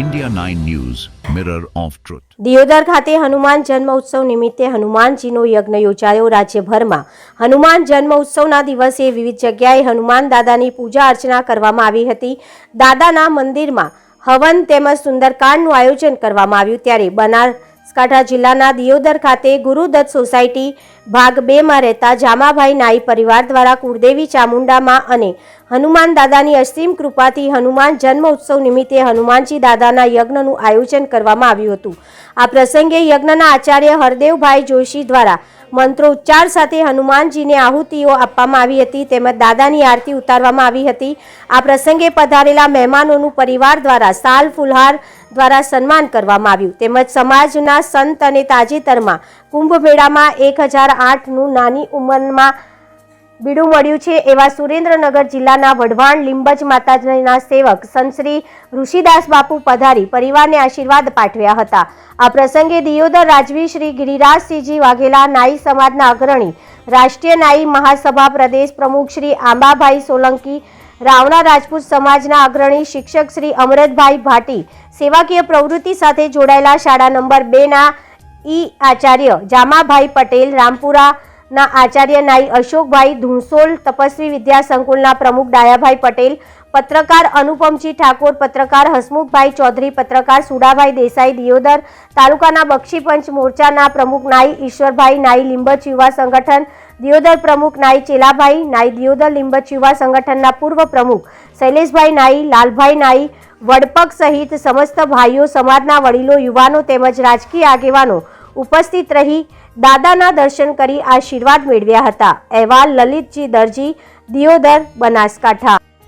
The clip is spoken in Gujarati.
India 9 News, Mirror of Truth. Deodar ખાતે હનુમાન જન્મ ઉત્સવ નિમિત્તે હનુમાનજીનો યજ્ઞ યોજાયો રાજ્યભરમાં. હનુમાન જન્મ ઉત્સવના દિવસે વિવિધ જગ્યાએ હનુમાન દાદાની પૂજા અર્ચના કરવામાં આવી હતી. દાદાના મંદિરમાં હવન તેમજ સુંદરકાંડનું આયોજન કરવામાં આવ્યું. ત્યારે બનાસકાંઠા જિલ્લાના દિયોદર ખાતે ગુરુદત્ત સોસાયટી ભાગ બેમાં રહેતા જામાભાઈ નાઈ પરિવાર દ્વારા કુળદેવી ચામુંડામાં અને હનુમાન દાદાની અસીમ કૃપાથી હનુમાન જન્મ ઉત્સવ નિમિત્તે હનુમાનજી દાદાના યજ્ઞનું આયોજન કરવામાં આવ્યું હતું. આ પ્રસંગે યજ્ઞના આચાર્ય હરદેવભાઈ જોશી દ્વારા મંત્રોચ્ચાર સાથે હનુમાનજીને આહુતિઓ આપવામાં આવી હતી તેમજ દાદાની આરતી ઉતારવામાં આવી હતી. આ પ્રસંગે પધારેલા મહેમાનોનું પરિવાર દ્વારા સાલ ફુલહાર દ્વારા સન્માન કરવામાં આવ્યું. તેમજ સમાજના સંત અને તાજેતરમાં કુંભ મેળામાં એક હજાર આઠનું નાની ઉંમરમાં બીડું મળ્યું છે એવા સુરેન્દ્રનગર જિલ્લાના વઢવાણ લીંબજ માતાજીના સેવક સંશ્રી ઋષિદાસ બાપુ પધારી પરિવારને આશીર્વાદ પાઠવ્યા હતા. આ પ્રસંગે દિયોદર રાજવી શ્રી ગિરિરાજસિંહજી વાઘેલા નાઈ સમાજના અગ્રણી, રાષ્ટ્રીય નાઈ મહાસભા પ્રદેશ પ્રમુખ શ્રી આંબાભાઈ સોલંકી, રાવણા રાજપૂત સમાજના અગ્રણી શિક્ષક શ્રી અમરતભાઈ ભાટી, સેવાકીય પ્રવૃત્તિ સાથે જોડાયેલા શાળા નંબર બેના ઈ આચાર્ય જામાભાઈ પટેલ, રામપુરા ના આચાર્ય નાઈ અશોકભાઈ ધુણસોલ તપસ્વી વિદ્યા સંકુલના પ્રમુખ ડાયાભાઈ પટેલ, પત્રકાર અનુપમજી ઠાકોર, પત્રકાર હસમુખભાઈ ચૌધરી, પત્રકાર સુડાભાઈ દેસાઈ, દિયોદર તાલુકાના બક્ષીપંચ મોરચાના પ્રમુખ નાઈ ઈશ્વરભાઈ, નાઈ લીંબચ યુવા સંગઠન, દિયોદર પ્રમુખ નાઈ ચેલાભાઈ, નાઈ દિયોદર લીંબચ યુવા સંગઠનના પૂર્વ પ્રમુખ શૈલેષભાઈ નાઈ, લાલભાઈ નાઈ વડપક સહિત સમસ્ત ભાઈઓ, સમાજના વડીલો, યુવાનો તેમજ રાજકીય આગેવાનો ઉપસ્થિત રહી દાદાના દર્શન કરી આશીર્વાદ મેળવ્યા હતા. અહેવાલ લલિતજી દરજી દિયોદર બનાસકાંઠા.